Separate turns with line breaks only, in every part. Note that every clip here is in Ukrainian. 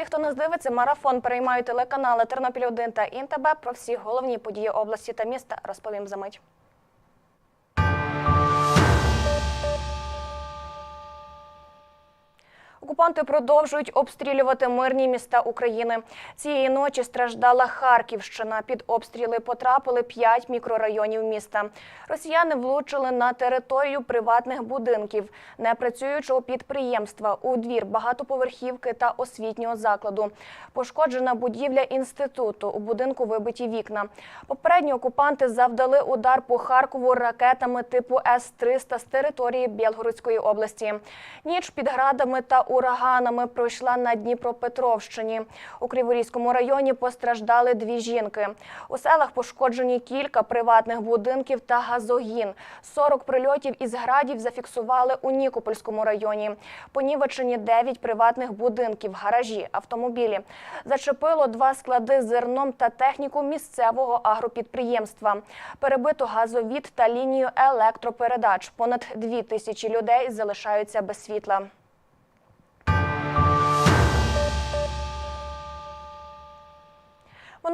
Всіх, хто нас дивиться. Марафон переймають телеканали Тернопіль 1 та Інтебе. Про всі головні події області та міста розповім за мить. Окупанти продовжують обстрілювати мирні міста України. Цієї ночі страждала Харківщина. Під обстріли потрапили п'ять мікрорайонів міста. Росіяни влучили на територію приватних будинків, непрацюючого підприємства, у двір багатоповерхівки та освітнього закладу. Пошкоджена будівля інституту. У будинку вибиті вікна. Попередньо окупанти завдали удар по Харкову ракетами типу С-300 з території Білгородської області. Ніч під градами та ураганами пройшла на Дніпропетровщині. У Криворізькому районі постраждали дві жінки. У селах пошкоджені кілька приватних будинків та газогін. 40 прильотів із градів зафіксували у Нікопольському районі. Понівечені 9 приватних будинків, гаражі, автомобілі. Зачепило два склади з зерном та техніку місцевого агропідприємства. Перебито газовід та лінію електропередач. Понад дві тисячі людей залишаються без світла.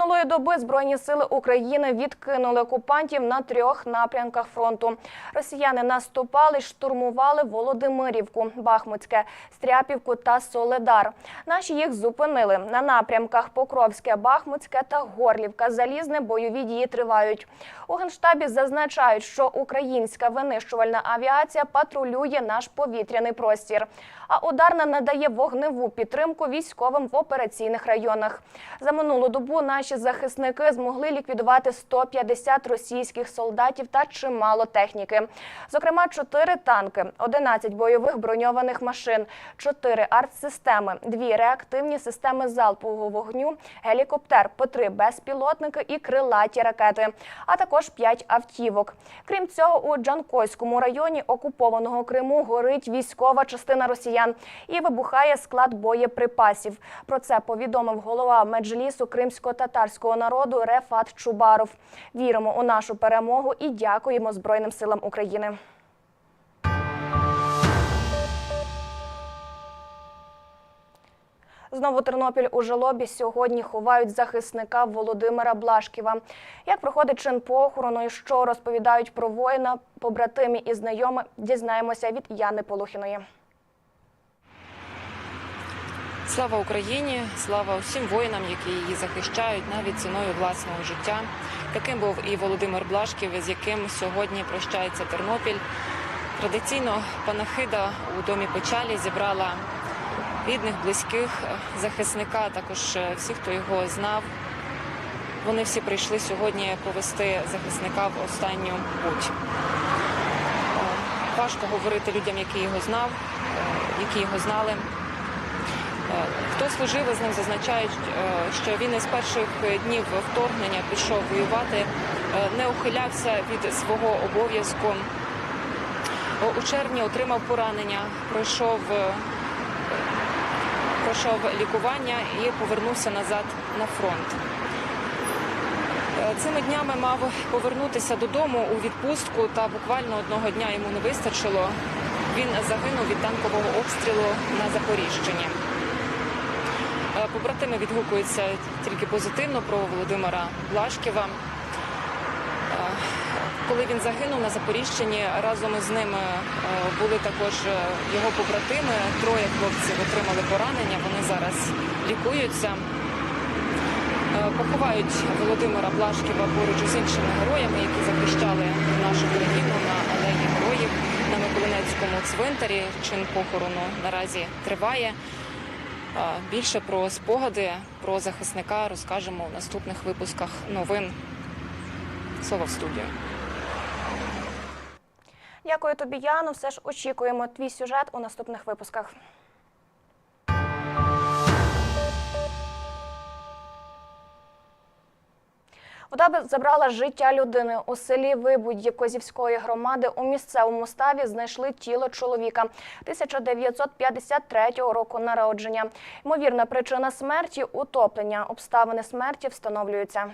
Минулої доби Збройні сили України відкинули окупантів на трьох напрямках фронту. Росіяни наступали, штурмували Володимирівку, Бахмутське, Стряпівку та Соледар. Наші їх зупинили на напрямках Покровське, Бахмутське та Горлівка. Залізне бойові дії тривають. У генштабі зазначають, що українська винищувальна авіація патрулює наш повітряний простір. А ударна надає вогневу підтримку військовим в операційних районах. За минулу добу наші захисники змогли ліквідувати 150 російських солдатів та чимало техніки. Зокрема, 4 танки, 11 бойових броньованих машин, 4 артсистеми, 2 реактивні системи залпового вогню, гелікоптер, по 3 безпілотники і крилаті ракети, а також 5 автівок. Крім цього, у Джанкойському районі окупованого Криму горить військова частина росіян і вибухає склад боєприпасів. Про це повідомив голова меджлісу кримсько-татарського народу Рефат Чубаров. Віримо у нашу перемогу і дякуємо Збройним силам України. Знову Тернопіль у жалобі сьогодні ховають захисника Володимира Блашківа. Як проходить чин похорону і що розповідають про воїна, побратимі і знайомі, дізнаємося від Яни Полухіної.
Слава Україні, слава усім воїнам, які її захищають навіть ціною власного життя. Таким був і Володимир Блашків, з яким сьогодні прощається Тернопіль. Традиційно панахида у домі печалі зібрала рідних, близьких захисника, також всіх, хто його знав. Вони всі прийшли сьогодні повести захисника в останню путь. Важко говорити людям, які його знав, які його знали. Хто служив із ним, зазначають, що він із перших днів вторгнення пішов воювати, не ухилявся від свого обов'язку. У червні отримав поранення, пройшов, пройшов лікування і повернувся назад на фронт. Цими днями мав повернутися додому у відпустку, та буквально одного дня йому не вистачило. Він загинув від танкового обстрілу на Запоріжчині. Побратими відгукуються тільки позитивно про Володимира Блашківа. Коли він загинув на Запоріжчині, разом із ним були також його побратими. Троє хлопців отримали поранення. Вони зараз лікуються. Поховають Володимира Блашківа поруч із іншими героями, які захищали нашу країну на алеї героїв на Миколинецькому цвинтарі. Чин похорону наразі триває. Більше про спогади про захисника розкажемо у наступних випусках новин. Слово в студію.
Дякую тобі, Яну. Все ж очікуємо твій сюжет у наступних випусках. Вода забрала життя людини у селі Вибудь Козівської громади. У місцевому ставі знайшли тіло чоловіка 1953 року народження. Ймовірна причина смерті утоплення. Обставини смерті встановлюються.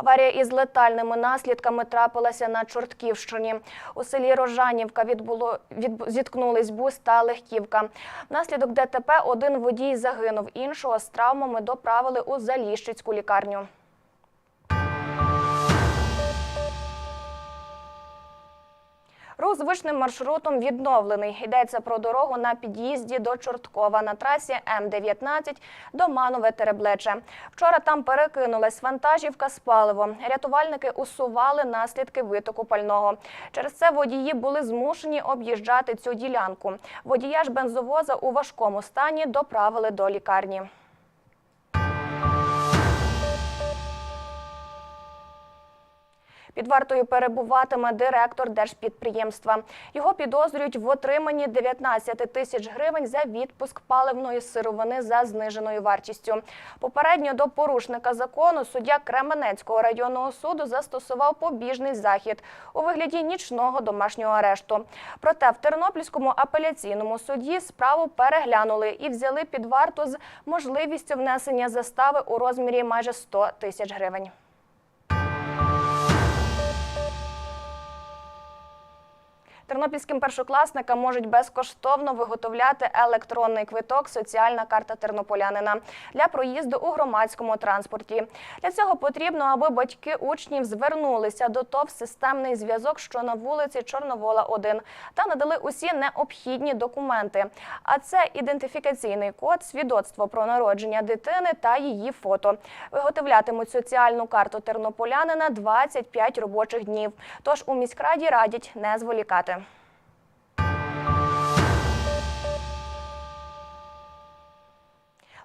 Аварія із летальними наслідками трапилася на Чортківщині. У селі Рожанівка відбуло від зіткнулись бус та легківка. Внаслідок ДТП один водій загинув, іншого з травмами доправили у Заліщицьку лікарню. Рух звичним маршрутом відновлений. Йдеться про дорогу на під'їзді до Чорткова на трасі М-19 до Манове Тереблече. Вчора там перекинулась вантажівка з паливом. Рятувальники усували наслідки витоку пального. Через це водії були змушені об'їжджати цю ділянку. Водія ж бензовоза у важкому стані доправили до лікарні. Під вартою перебуватиме директор держпідприємства. Його підозрюють в отриманні 19 тисяч гривень за відпуск паливної сировини за зниженою вартістю. Попередньо до порушника закону суддя Кременецького районного суду застосував побіжний захід у вигляді нічного домашнього арешту. Проте в Тернопільському апеляційному суді справу переглянули і взяли під варту з можливістю внесення застави у розмірі майже 100 тисяч гривень. Тернопільським першокласникам можуть безкоштовно виготовляти електронний квиток Соціальна карта тернополянина для проїзду у громадському транспорті. Для цього потрібно, аби батьки учнів звернулися до ТОВ «Системний зв'язок, що на вулиці Чорновола 1 та надали усі необхідні документи. А це ідентифікаційний код, свідоцтво про народження дитини та її фото. Виготовлятимуть соціальну карту тернополянина 25 робочих днів. Тож у міськраді радять не зволікати.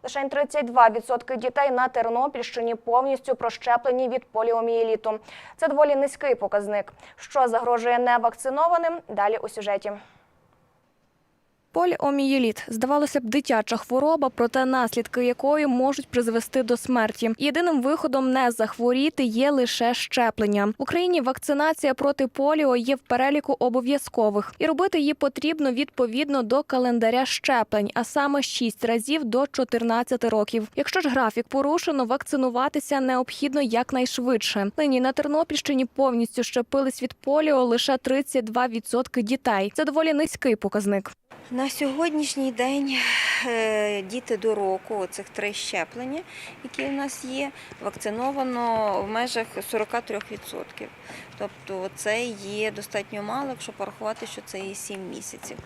Лише 32% дітей на Тернопільщині повністю прощеплені від поліомієліту. Це доволі низький показник. Що загрожує невакцинованим? Далі у сюжеті.
Поліомієліт – здавалося б, дитяча хвороба, проте наслідки якої можуть призвести до смерті. Єдиним виходом не захворіти є лише щеплення. В Україні вакцинація проти поліо є в переліку обов'язкових, і робити її потрібно відповідно до календаря щеплень, а саме 6 разів до 14 років. Якщо ж графік порушено, вакцинуватися необхідно якнайшвидше. Нині на Тернопільщині повністю щепились від поліо лише 32% дітей. Це доволі низький показник.
На сьогоднішній день е, діти до року, оцих три щеплення, які у нас є, вакциновано в межах 43%. Тобто це є достатньо мало, якщо порахувати, що це є 7 місяців.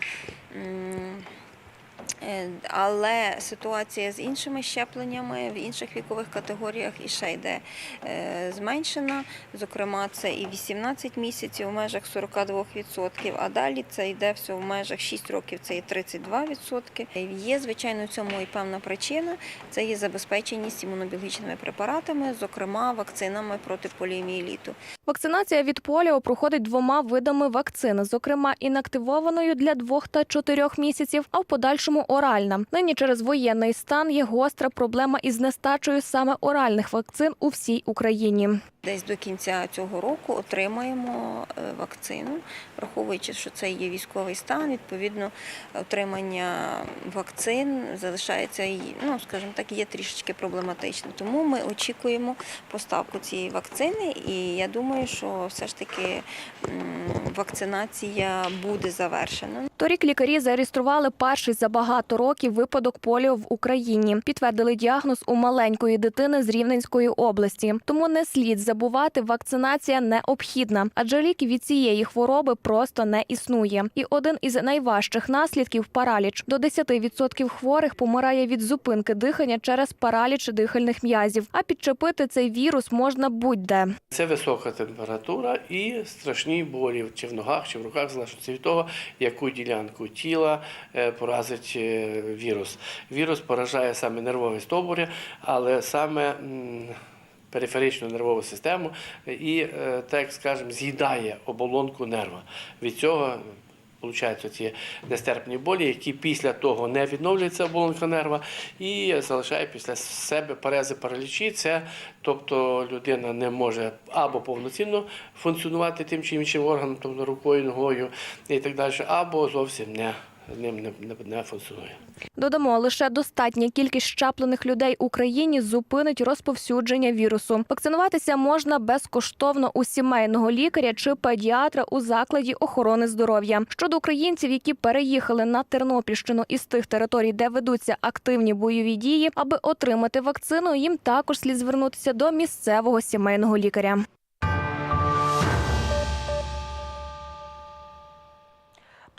Але ситуація з іншими щепленнями в інших вікових категоріях і ще йде е, зменшена. Зокрема, це і 18 місяців в межах 42%, а далі це йде все в межах 6 років, це є 32%. Є, звичайно, цьому і певна причина. Це є забезпеченість імунобіологічними препаратами, зокрема вакцинами проти поліомієліту.
Вакцинація від поліо проходить двома видами вакцини, зокрема інактивованою для двох та чотирьох місяців, а в подальшому оральна. Нині через воєнний стан є гостра проблема із нестачею саме оральних вакцин у всій Україні.
Десь до кінця цього року отримаємо е, вакцину, враховуючи, що це є військовий стан. Відповідно, отримання вакцин залишається ну скажімо так, є трішечки проблематичним. Тому ми очікуємо поставку цієї вакцини, і я думаю, що все ж таки вакцинація буде завершена.
Торік лікарі зареєстрували перший за багато років випадок поліо в Україні. Підтвердили діагноз у маленької дитини з Рівненської області. Тому не слід забувати, вакцинація необхідна, адже ліки від цієї хвороби просто не існує. І один із найважчих наслідків параліч. До 10% хворих помирає від зупинки дихання через параліч дихальних м'язів. А підчепити цей вірус можна будь-де.
Це висока температура і страшні болі чи в ногах, чи в руках, залежно від того, яку ділянку тіла е, поразить е, вірус. Вірус поражає саме нервові стовбури, але саме периферичну нервову систему і, е, так скажемо, з'їдає оболонку нерва. Від цього Получаються ці нестерпні болі, які після того не відновлюється оболонка нерва і залишає після себе парези паралічі. Це тобто людина не може або повноцінно функціонувати тим чи іншим органом, тобто рукою, ногою і так далі, або зовсім не ним не, не, не функціонує.
Додамо, лише достатня кількість щеплених людей Україні зупинить розповсюдження вірусу. Вакцинуватися можна безкоштовно у сімейного лікаря чи педіатра у закладі охорони здоров'я. Щодо українців, які переїхали на Тернопільщину із тих територій, де ведуться активні бойові дії, аби отримати вакцину, їм також слід звернутися до місцевого сімейного лікаря.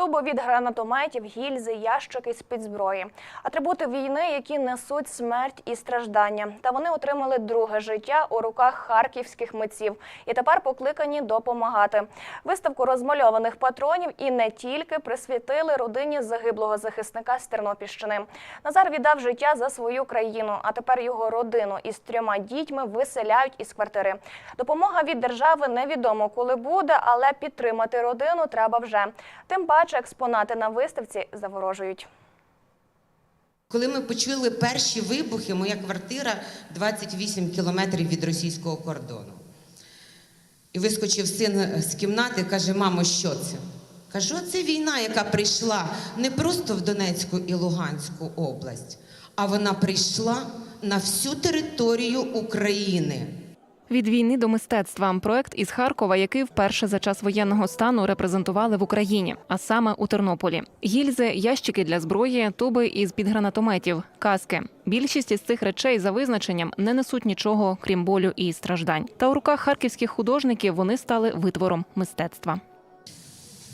Тубо від гранатометів, гільзи, ящики з-під зброї. Атрибути війни, які несуть смерть і страждання. Та вони отримали друге життя у руках харківських митців і тепер покликані допомагати. Виставку розмальованих патронів і не тільки присвятили родині загиблого захисника з Тернопільщини. Назар віддав життя за свою країну, а тепер його родину із трьома дітьми виселяють із квартири. Допомога від держави невідомо коли буде, але підтримати родину треба вже. Тим паче експонати на виставці заворожують.
Коли ми почули перші вибухи, моя квартира 28 кілометрів від російського кордону. І вискочив син з кімнати, каже: мамо, що це? Кажу, це війна, яка прийшла не просто в Донецьку і Луганську область, а вона прийшла на всю територію України.
Від війни до мистецтва проект із Харкова, який вперше за час воєнного стану репрезентували в Україні, а саме у Тернополі. Гільзи, ящики для зброї, туби із під гранатометів, каски. Більшість із цих речей за визначенням не несуть нічого, крім болю і страждань. Та у руках харківських художників вони стали витвором мистецтва.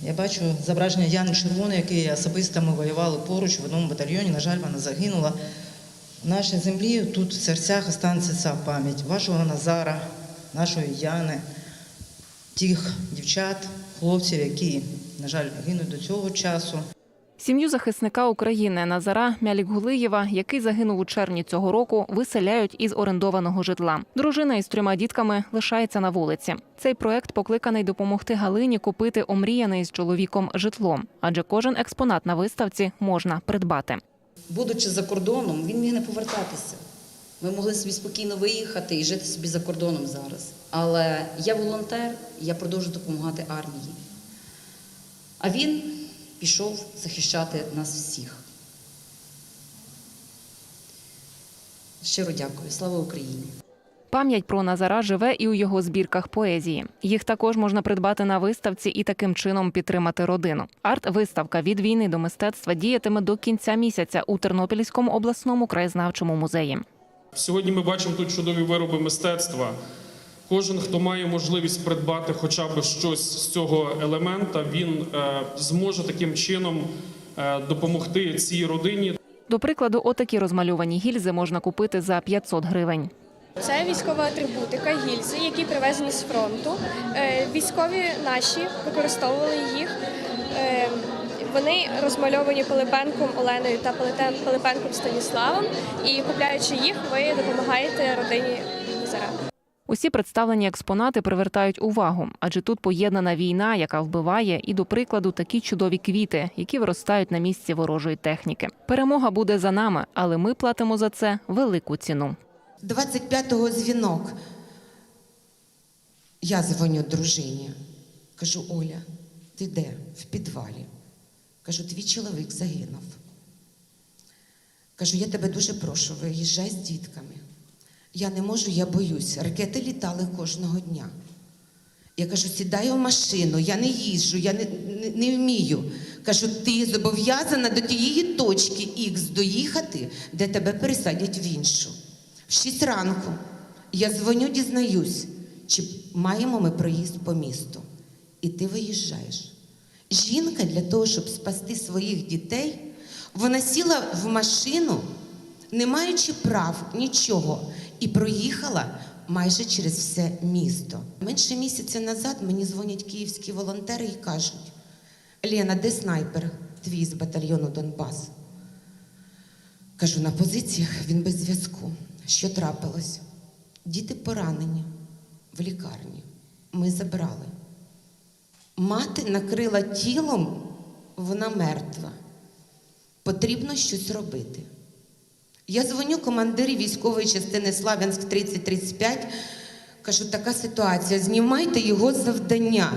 Я бачу зображення Яни Червоної, який особисто ми воювали поруч в одному батальйоні. На жаль, вона загинула. Нашій землі тут в серцях останеться пам'ять вашого Назара, нашої Яни, тих дівчат, хлопців, які, на жаль, гинуть до цього часу.
Сім'ю захисника України Назара Мялік-Гулиєва, який загинув у червні цього року, виселяють із орендованого житла. Дружина із трьома дітками лишається на вулиці. Цей проект покликаний допомогти Галині купити омріяне із чоловіком житло, адже кожен експонат на виставці можна придбати.
Будучи за кордоном, він міг не повертатися. Ми могли собі спокійно виїхати і жити собі за кордоном зараз. Але я волонтер, я продовжую допомагати армії. А він пішов захищати нас всіх. Щиро дякую. Слава Україні!
Пам'ять про Назара живе і у його збірках поезії. Їх також можна придбати на виставці і таким чином підтримати родину. Арт-виставка від війни до мистецтва діятиме до кінця місяця у Тернопільському обласному краєзнавчому музеї.
Сьогодні ми бачимо тут чудові вироби мистецтва. Кожен, хто має можливість придбати хоча б щось з цього елемента, він е, зможе таким чином е, допомогти цій родині
До прикладу, отакі розмальовані гільзи можна купити за 500 гривень.
Це військова атрибутика, гільзи, які привезені з фронту. Е, Військові наші використовували їх. Е, Вони розмальовані Пилипенком Оленою та Пилипен- Пилипенком Станіславом. І купляючи їх, ви допомагаєте родині Назара.
Усі представлені експонати привертають увагу, адже тут поєднана війна, яка вбиває, і до прикладу такі чудові квіти, які виростають на місці ворожої техніки. Перемога буде за нами, але ми платимо за це велику ціну.
25-го дзвінок. Я дзвоню дружині. Кажу, Оля, ти де? В підвалі. Кажу, твій чоловік загинув. Кажу, я тебе дуже прошу, виїжджай з дітками. Я не можу, я боюсь. Ракети літали кожного дня. Я кажу, сідай у машину, я не їжджу, я не, не, не вмію. Кажу, ти зобов'язана до тієї точки Х доїхати, де тебе пересадять в іншу. В 6 ранку я дзвоню, дізнаюсь, чи маємо ми проїзд по місту. І ти виїжджаєш. Жінка для того, щоб спасти своїх дітей, вона сіла в машину, не маючи прав нічого, і проїхала майже через все місто. Менше місяця назад мені дзвонять київські волонтери і кажуть: Лена, де снайпер твій з батальйону Донбас? Кажу, на позиціях він без зв'язку. Що трапилось? Діти поранені в лікарні. Ми забрали. Мати накрила тілом, вона мертва. Потрібно щось робити. Я дзвоню командирі військової частини Славянськ 3035. Кажу, така ситуація. Знімайте його завдання.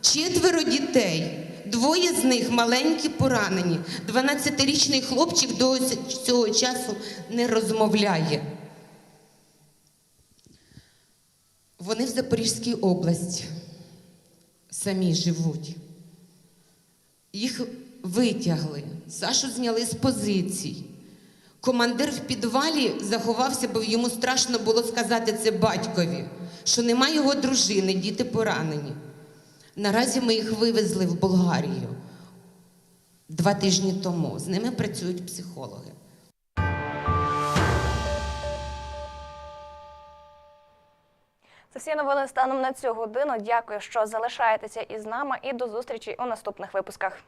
Четверо дітей. Двоє з них маленькі поранені. 12-річний хлопчик до цього часу не розмовляє. Вони в Запорізькій області самі живуть. Їх витягли, Сашу зняли з позицій. Командир в підвалі заховався, бо йому страшно було сказати це батькові, що нема його дружини, діти поранені. Наразі ми їх вивезли в Болгарію два тижні тому. З ними працюють психологи.
Це всі новини станом на цю годину. Дякую, що залишаєтеся із нами і до зустрічі у наступних випусках.